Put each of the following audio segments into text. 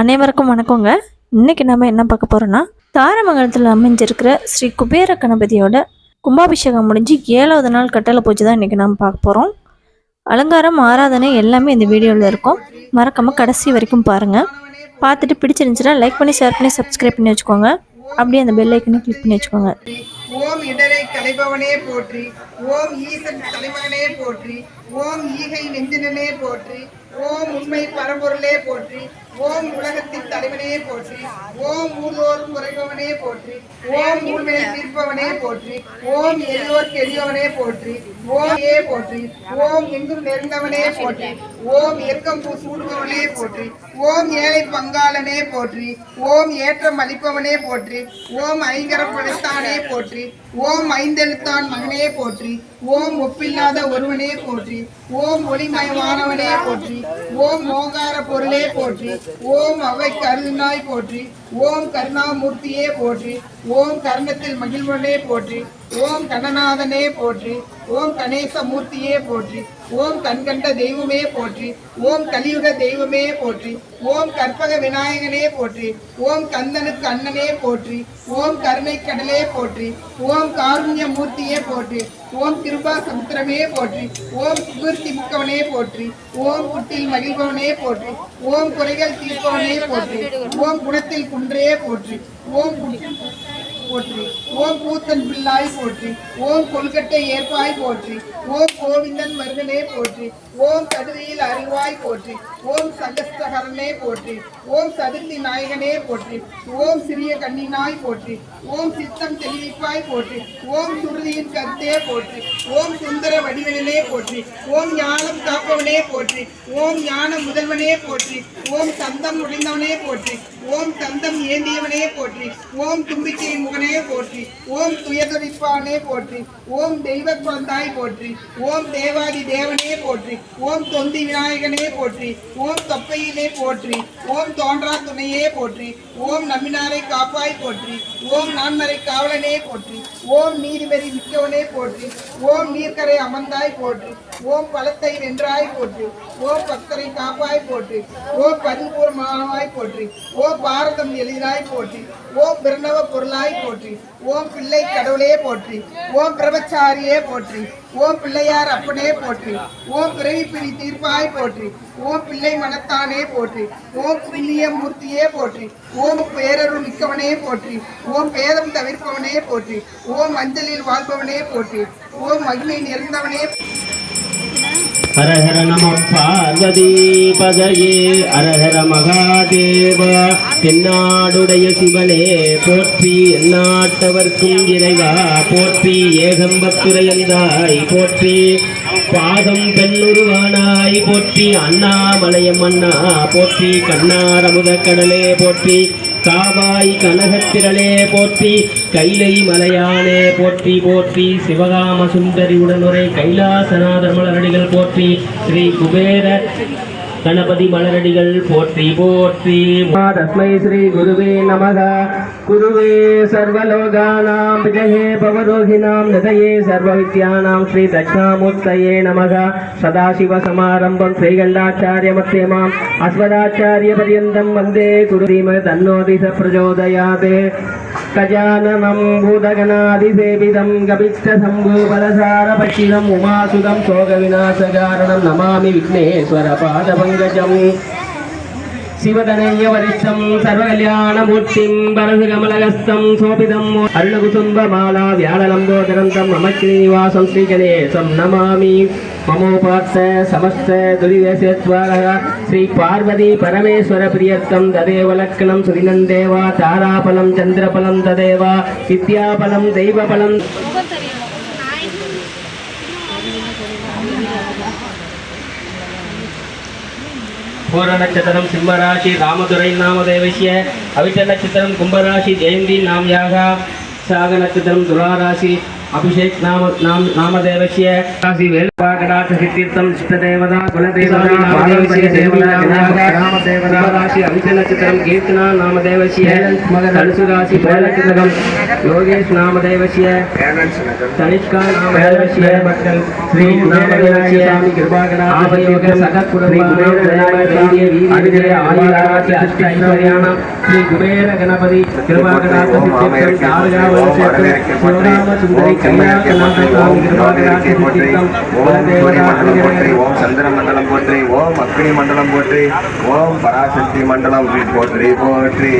அனைவருக்கும் வணக்கங்க. இன்னைக்கு நம்ம என்ன பார்க்க போறோம்னா தாரமங்கலத்தில் அமைஞ்சிருக்கிற ஸ்ரீ குபேர கணபதியோட கும்பாபிஷேகம் முடிஞ்சு ஏழாவது நாள் கட்டளை பூஜை தான் இன்னைக்கு நம்ம பார்க்க போகிறோம் அலங்காரம் ஆராதனை எல்லாமே இந்த வீடியோவில் இருக்கும். மறக்காம கடைசி வரைக்கும் பாருங்க. பார்த்துட்டு பிடிச்சிருந்துச்சுன்னா லைக் பண்ணி ஷேர் பண்ணி சப்ஸ்கிரைப் பண்ணி வச்சுக்கோங்க. அப்படியே அந்த பெல் ஐக்கனை கிளிக் பண்ணி வச்சுக்கோங்க. ஓம் இடரை கலைபவனே போற்றி ஓம் ஈசன் தலைமகனே போற்றி ஓம் ஈகை நெஞ்சினனே போற்றி ஓம் உண்மை பரம்பொருளே போற்றி ஓம் உலகத்தின் தலைவனே போற்றி ஓம் ஊர்தோறும் உறைபவனே போற்றி ஓம் ஊழ்வினை தீர்ப்பவனே போற்றி ஓம் எல்லோர்க்கு எளியவனே போற்றி ஓம் ஏ போற்றி ஓம் எங்கும் நெருந்தவனே போற்றி ஓம் எர்க்கம் பூ சூடுபவனே போற்றி ஓம் ஏழை பங்காளனே போற்றி ஓம் ஏற்றம் அளிப்பவனே போற்றி ஓம் ஐங்கரம் படைத்தானே போற்றி ஓம் ஐந்தெழுத்தான் மகனே போற்றி. ஓம் ஒப்பில்லாத ஒருவனே போற்றி. ஓம் ஒளிமயமானவனே போற்றி. ஓம் ஓங்கார பொருளே போற்றி. ஓம் அவை கருணாய் போற்றி. ஓம் கருணாமூர்த்தியே போற்றி. ஓம் கர்ணத்தில் மகிழ்வனே போற்றி. ஓம் கணநாதனே போற்றி. ஓம் கணேசமூர்த்தியே போற்றி. ஓம் கண்கண்ட தெய்வமே போற்றி ஓம் கலியுக தெய்வமே போற்றி ஓம் கற்பக விநாயகனே போற்றி ஓம் கந்தனுக்கு அண்ணனே போற்றி ஓம் கருணை கடலே போற்றி ஓம் காருண்ய மூர்த்தியே போற்றி ஓம் கிருபா சமுத்திரமே போற்றி ஓம் சுகிர்த்தி முக்கவனே போற்றி ஓம் குட்டில் மகிழ்பவனே போற்றி ஓம் குறைகள் தீர்ப்பவனே போற்றி ஓம் குணத்தில் குன்றே போற்றி ஓம் குட்டி போற்றி. ஓம் கூத்தன் பிள்ளாய் போற்றி. ஓம் கொல்கட்டை ஏற்பாய் போற்றி. ஓம் கோவிந்தன் மருகனே போற்றி. ஓம் கடுதியில் அறிவாய் போற்றி. ஓம் சகஸ்தகரனே போற்றி. ஓம் சதுர்த்தி நாயகனே போற்றி. ஓம் சிறிய கண்ணினாய் போற்றி. ஓம் சித்தம் தெளிவிப்பாய் போற்றி. ஓம் சுருதியின் கருத்தே போற்றி. ஓம் சுந்தர வடிவனே போற்றி ஓம் ஞானம் காப்பவனே போற்றி ஓம் ஞான முதல்வனே போற்றி ஓம் சந்தம் முடிந்தவனே போற்றி ஓம் சந்தம் ஏந்தியவனே போற்றி ஓம் தும்பிக்கை முகனே போற்றி ஓம் துயதொழிப்பானே போற்றி ஓம் தெய்வ குழந்தாய் போற்றி ஓம் தேவாதி தேவனே போற்றி ஓம் தொந்தி விநாயகனே போற்றி ஓம் தொப்பையிலே போற்றி ஓம் தோன்றா துணையே போற்றி ஓம் நம்பினாரை காப்பாய் போற்றி ஓம் நான்மறை காவலனே போற்றி ஓம் நீதிபதி மிக்கவனே போற்றி ஓம் நீர்க்கரை அமர்ந்தாய் போற்றி ஓம் பலத்தை வென்றாய் போற்றி ஓ பக்தரை காப்பாய் போற்றி ஓ பதிபூர்மானவாய் போற்றி ஓ பாரதம் எளிதாய் போற்றி ஓம் பிரணவ பொருளாய் போற்றி ஓம் பிள்ளை கடவுளே போற்றி ஓம் பிரபச்சாரியே போற்றி ஓம் பிள்ளையார் அப்பனே போற்றி ஓம் பிறவி பிரி தீர்ப்பாய் போற்றி ஓம் பிள்ளை மனத்தானே போற்றி ஓம் புண்ணிய மூர்த்தியே போற்றி ஓம் பேரருள் மிக்கவனே போற்றி ஓம் பேதம் தவிர்ப்பவனே போற்றி ஓம் அஞ்சலில் வாழ்பவனே போற்றி ஓம் மகிமை நிறைந்தவனே ஹரஹர நம பார்வதி பதையே ஹர மகாதேவ. தென்னாடுடைய சிவனே போற்றி எந்நாட்டவர்க்கும் இறைவா. போற்றி ஏகம்பத்துரையந்தாய் போற்றி பாதம் பெண்ணுருவானாய். போற்றி அண்ணாமலையம் அண்ணா போற்றி கண்ணாரமுத கடலே போற்றி காவாய் கனகத்திரளே போற்றி கைலை மலையானே போற்றி போற்றி சிவகாம சுந்தரி உடனுரை கைலாசநாதர் மலரடிகள் போற்றி ஸ்ரீ குபேர கணபதி மலரடிகள் போற்றி போற்றி. தஸ்மை ஸ்ரீ குருவே நமக. குருவே சர்வலோகானாம் விஜயே பவரோகிணாம் நதயே சர்வவித்யானாம் ஸ்ரீ தட்சிணாமூர்த்தயே நமக. சதாசிவ சமாரம்பம் ஸ்ரீகண்டாச்சாரிய மத்தியமாம். அஸ்வதாச்சாரிய பரியந்தம் வந்தே குரு. தன்னோதிச பிரச்சோதயாதே கஜானனம் பூதகணாதிசேவிதம் கபிஷ்டசம்பூபலசாரபட்சிதம் உமாசுதம் சோகவிநாசகாரணம் நமாமி விக்னேஸ்வர பாதபங்கஜம் శివదనయ్య సర్వకళ్యాణమూర్తిం బరహుగమలగస్తం శోభితం అరుణగుతుంబమాల వ్యాళలంబోదరంతం మమ శ్రీనివాసం శ్రీగణేశం నమామి మమోపాత్స సమస్త దురిదేశేశ్వర శ్రీ పార్వతీ పరమేశ్వర ప్రియత్వం తదేవ లక్షణం సుదినం తారాఫలం చంద్రఫలం తదేవ విద్యాఫలం దైవఫలం குலதேவதா பாரம்பரிய தேவதா கிராம தேவதா ராசி அவிட்ட நட்சத்திரம் கும்பராசி ஜெயந்தி தேவசிய தனுசு ராசி பேர நட்சத்திரம் யோகேஷ் நாம நாமதேவசிய ராசி வேலுபா தேவசிய மக்கள் ஸ்ரீ நாம தேவசிய சாமி கிருபாகடா ஆபயோக சகத்குரு ஸ்ரீ குபேர கணபதி அடிஜய ஆயுராசி அஷ்ட ஐஸ்வர்யாணம் ஸ்ரீ குபேர கணபதி கிருபாகடா சித்தீர்த்தம் சித்தீர்த்தம் மண்டலம் போற்றி. ஓம் சந்திர மண்டலம் போற்றி. ஓம் அக்னி மண்டலம் போற்றி. ஓம் பராசக்தி மண்டலம் போற்றி போற்றி.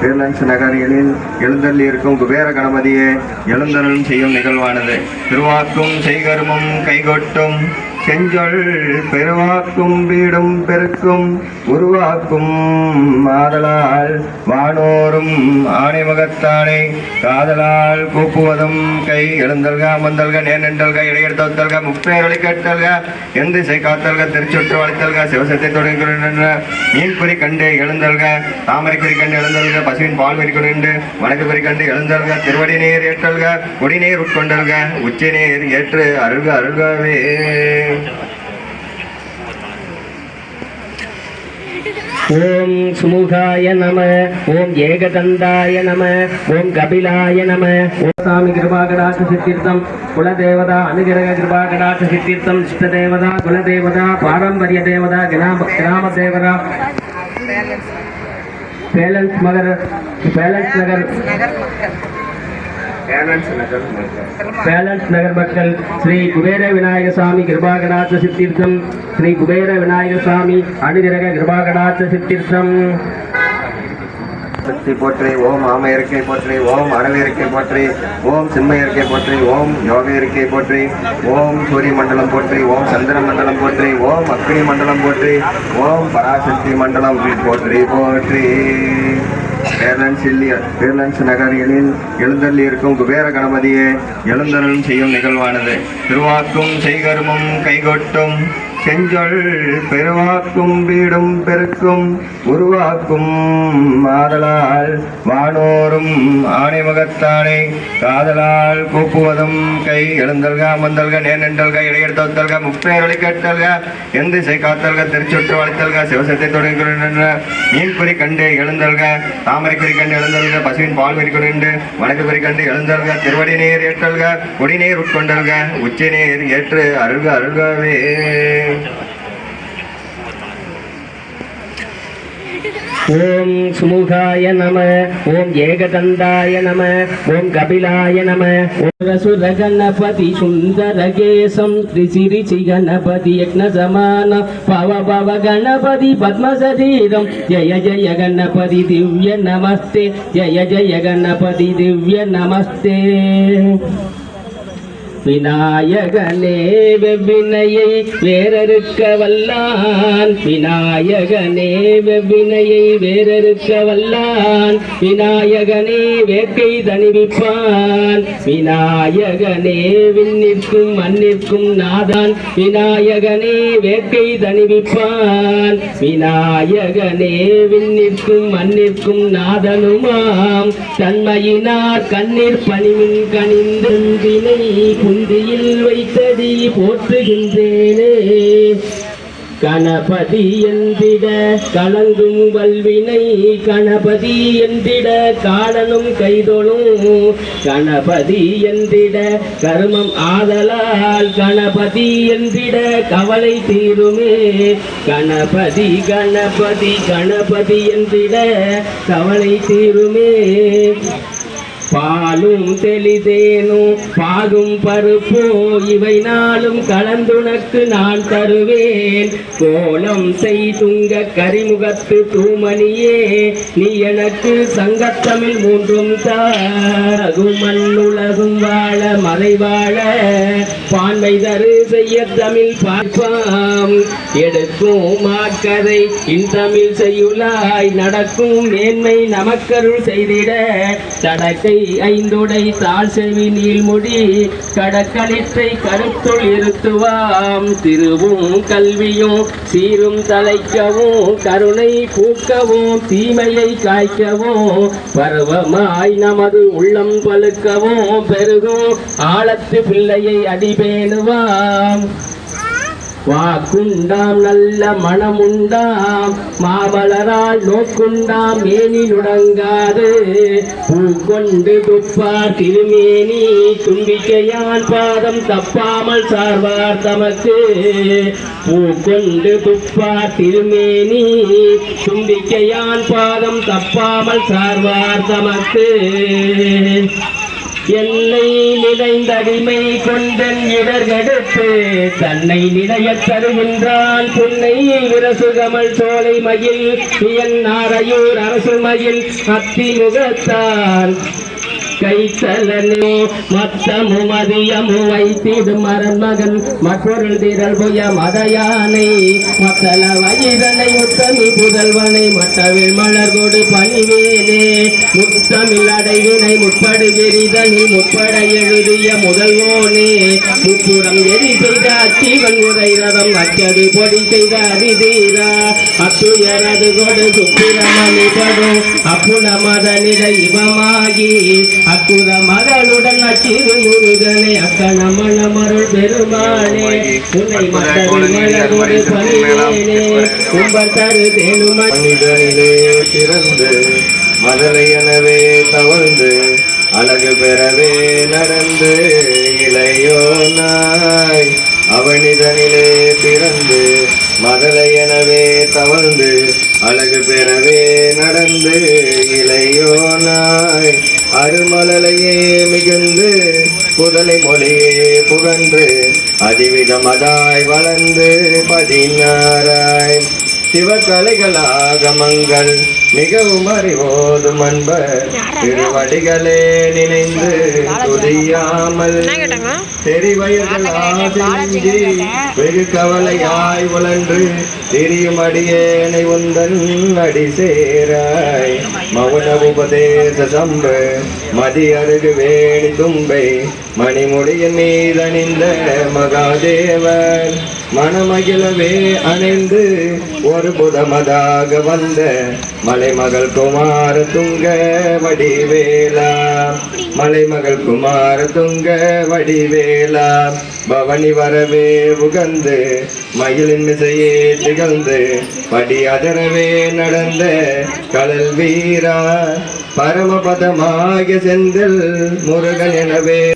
பேர்லன்ஸ் நகரில் எழுந்தள்ளி இருக்கும் குபேர கணபதியே எழுந்தருளும் செய்யும் நிகழ்வானது. திருவாக்கும் செய்கருமம் கைகொட்டும். செஞ்சொல் பெருவாக்கும் வீடும் பெருக்கும் உருவாக்கும் மாதலால் வானோரும் ஆணைமுகத்தானை. காதலால் கூப்புவதும் கை எழுந்தல்க அமர்ந்தல்க நேர்ந்தல்க இடையெடுத்தல்க முப்பேரொழி கட்டல்க எந்த இசை காத்தல்க திருச்சுற்று வளைத்தல்க சிவசத்தை தொடங்குகின்ற மீன்குறி கண்டு எழுந்தல்க தாமரை கண்டு எழுந்தல்க பசுவின் பால் குறி கொண்டு குறி கண்டு எழுந்தல்க திருவடி நீர் ஏற்றல்க குடிநீர் உட்கொண்டல்க உச்சி நீர் ஏற்று அருள்க அருள்கவே ஓம் சுமுகாய நம ஓம் ஏகதந்தாய நம ஓம் கபிலாய நம. ஓம் சாமி கிருபாகடாச சித்தீர்த்தம் குலதேவதா அனுகிரக கிருபாகடாச சித்தீர்த்தம் இஷ்டதேவதா குலதேவதா பாரம்பரிய தேவதா கிராம கிராம தேவதா பேலன்ஸ் மகர் பேலன்ஸ் நகர். பேலன்ஸ் நகர் மக்கள். ஸ்ரீ குபேர விநாயக சுவாமி கிருபாகடாச்ச சித்தீர்த்தம் ஸ்ரீ குபேர விநாயக சுவாமி அனுகிரக கிருபாகடாச்ச சித்தீர்த்தம். சக்தி போற்றி ஓம் ஆம இருக்கை போற்றி ஓம் அடல் இருக்கை போற்றி ஓம் சிம்ம இருக்கை போற்றி ஓம் யோக இருக்கை போற்றி ஓம் சூரிய மண்டலம் போற்றி ஓம் சந்திர மண்டலம் போற்றி ஓம் அக்னி மண்டலம் போற்றி ஓம் பராசக்தி மண்டலம் போற்றி போற்றி. ஏர்லைன்ஸ் இல்லிய ஏர்லைன்ஸ் நகரிகளில் எழுந்தள்ளி இருக்கும் குபேர கணபதியே எழுந்தருளும் செய்யும் நிகழ்வானது. திருவாக்கும் செய்கருமம் கைகொட்டும் செஞ்சொல் பெருவாக்கும் வீடும் பெருக்கும் உருவாக்கும் மாதலால் வானோரும் ஆணைமுகத்தானே. காதலால் கூப்புவதும் கை எழுந்தல்க அமர்ந்தல்க நேர்ந்தல்க இடையெடுத்தல்க முப்பேரொழி கட்டல்க எந்த இசை காத்தல்க திருச்சுற்று வளைத்தல்க சிவசத்தை தொடங்குகின்ற மீன்குறி கண்டு எழுந்தல்க தாமரை கண்டு எழுந்தல்க பசுவின் பால் குறி கொண்டு வணக்கு குறி கண்டு எழுந்தல்க திருவடி நீர் ஏற்றல்க குடிநீர் உட்கொண்டல்க உச்சி நீர் ஏற்று அருள்க அருள்கவே ஓம் சுமுகாய நம ஓம் ஏகதந்தாய நம ஓம் கபிலாய நம சுர கணபதி சுந்தர கேசம் திரிசிரிச்சி கணபதி யக்ன சமான பவ பவ கணபதி பத்ம சரீரம் ஜய ஜய கணபதி திவ்ய நமஸ்தே ஜய ஜய கணபதி திவ்ய நமஸ்தே விநாயகனே வெவ்வினையை வேறறுக்க வல்லான் விநாயகனே வெவ்வினையை வேறறுக்க வல்லான் விநாயகனே வேட்கை தணிவிப்பான். விநாயகனே விண்ணிற்கும் மண்ணிற்கும் நாதான். விநாயகனே வேட்கை தணிவிப்பான். விநாயகனே விண்ணிற்கும் மண்ணிற்கும் நாதனுமாம். தன்மையினார் கண்ணீர் பணிமின் கணிந்தினை குந்தியில் வைத்தடி போற்றுகின்றேனே. கணபதி என்றிட கலங்கும் வல்வினை கணபதி என்றிட காலனும் கைதொழும். கணபதி என்றிட கருமம் ஆதலால் கணபதி என்றிட கவலை தீருமே. கணபதி கணபதி கணபதி என்றிட கவலை தீருமே. பாலும் தெளிதேனும் பாகும் பருப்போ இவை நாளும் கலந்துனக்கு நான் தருவேன். கோலம் செய்துங்க கரிமுகத்து தூமணியே நீ எனக்கு சங்கத்தமிழ் மூன்றும் தாகும் மண்ணுலகும் வாழ மறைவாழ பான்மை தரு செய்ய தமிழ் பார்ப்பாம். எடுக்கும் மாக்கதை இன்தமிழ் செய்யுளாய் நடக்கும் மேன்மை நமக்கருள் செய்திட. தடக்கை ஐந்துடை தாழ் செவி நீள்முடி கடற்களிற்றை கருத்துள் இருத்துவாம். திருவும் கல்வியும் சீரும் தலைக்கவும் கருணை பூக்கவும் தீமையை காய்க்கவும் பருவமாய் நமது உள்ளம் பழுக்கவும் பெருகும் ஆழத்து பிள்ளையை அடிபேணுவாம் வாக்குண்டாம் நல்ல மனமுண்டாம் மாமலரால் நோக்குண்டாம் மேனி நுடங்காது பூ கொண்டு துப்பார் திருமேனி தும்பிக்கையான் பாதம் தப்பாமல் சார்வார் தமக்கு. பூ கொண்டு துப்பார் திருமேனி தும்பிக்கையான் பாதம் தப்பாமல் சார்வார் தமக்கு. என்னை நினைந்தடிமை கொண்டன் இடர்கடுத்து தன்னை நிலையத் தருகின்றான் புன்னை விரசுகமல் சோலை மயில் என் நாரையூர் அரசு மயில் அத்திமுகத்தான் கைத்தலனே மத்தமு மதியமு வைத்திடு மரண்மகன் மற்றொரு திரள் புய மதயானை மத்தல வயிதனை முத்தமி புதல்வனை மற்றவில் மலர் கொடு பணிவேனே. முத்தமிழ் அடைவினை முற்படுகிறிதனி முற்பட எழுதிய முதல்வோனே. முப்புறம் எரி செய்த அச்சிவன் உரை ரதம் அச்சது பொடி செய்த அரிதீரா அத்துயரது கொடு சுப்பிரமணி படும் அப்புன மத நிலை இவமாகி. அக்குற மகளுடன் அச்சிறு முருகனை அக்கணமண மருள் பெருமானே உன்னை மத்தவில் மலரோடு பணிவேனே கும்பர் தரு தேனுமணி மனிதனிலே பிறந்து மதலையனவே தவழ்ந்து அழகு பெறவே நடந்து இளையோ நாய் அதிவிதமதாய் வளர்ந்து பதினாராய் சிவகலைகளாகமங்கள் மிகவும் அறிவோதும் அன்பர். திருவடிகளே நினைந்து துதியாமல் தெரிவயர்களாதி வெகு கவலையாய் உழன்று திரியும் அடியேனை உந்தன் அடி சேராய் மௌன உபதேச சம்ப மதி அருகு வேணி தும்பை மணிமுடியின் மீதணிந்த மகாதேவர். மணமகிழவே அணைந்து ஒரு புதமதாக வந்த மலைமகள் குமார துங்க வடிவேலா. மலைமகள் குமார துங்க வடிவேலா. பவனி வரவே உகந்து மயிலின் மிசையே திகழ்ந்து படி அதரவே நடந்த கடல் வீரா. பரமபதமாக செந்தில் முருகன் எனவே.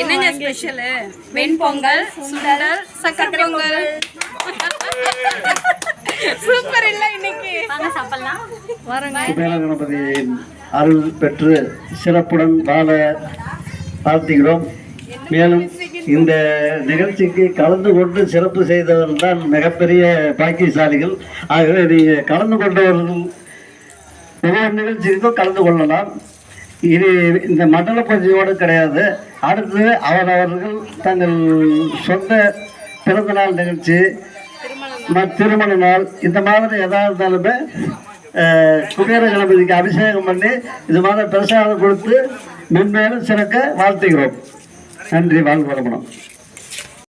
என்னங்க ஸ்பெஷல் வெண்பொங்கல் சுண்டல் சக்கரை பொங்கல். சூப்பர் இல்ல இன்னைக்கு. வாங்க சாப்பிடலாம். வரங்க. அருள் பெற்று சிறப்புடன் வாழ வாழ்த்துகிறோம். மேலும் இந்த நிகழ்ச்சிக்கு கலந்து கொண்டு சிறப்பு செய்தவர்கள் தான் மிகப்பெரிய பாக்கியசாலிகள். ஆகவே நீங்கள் கலந்து கொண்டவர்கள் ஒவ்வொரு நிகழ்ச்சிக்கும் கலந்து கொள்ளலாம். இது இந்த மண்டல பூஜையோடு கிடையாது. அடுத்து அவரவர்கள் தங்கள் சொந்த பிறந்தநாள் நிகழ்ச்சி திருமண நாள் இந்த மாதிரி எதாக இருந்தாலுமே குபேர கணபதிக்கு அபிஷேகம் பண்ணி இது மாதிரி பிரசாதம் கொடுத்து மென்மேலும் சிறக்க வாழ்த்துகிறோம். நன்றி வாழ்வு வளமுடன்.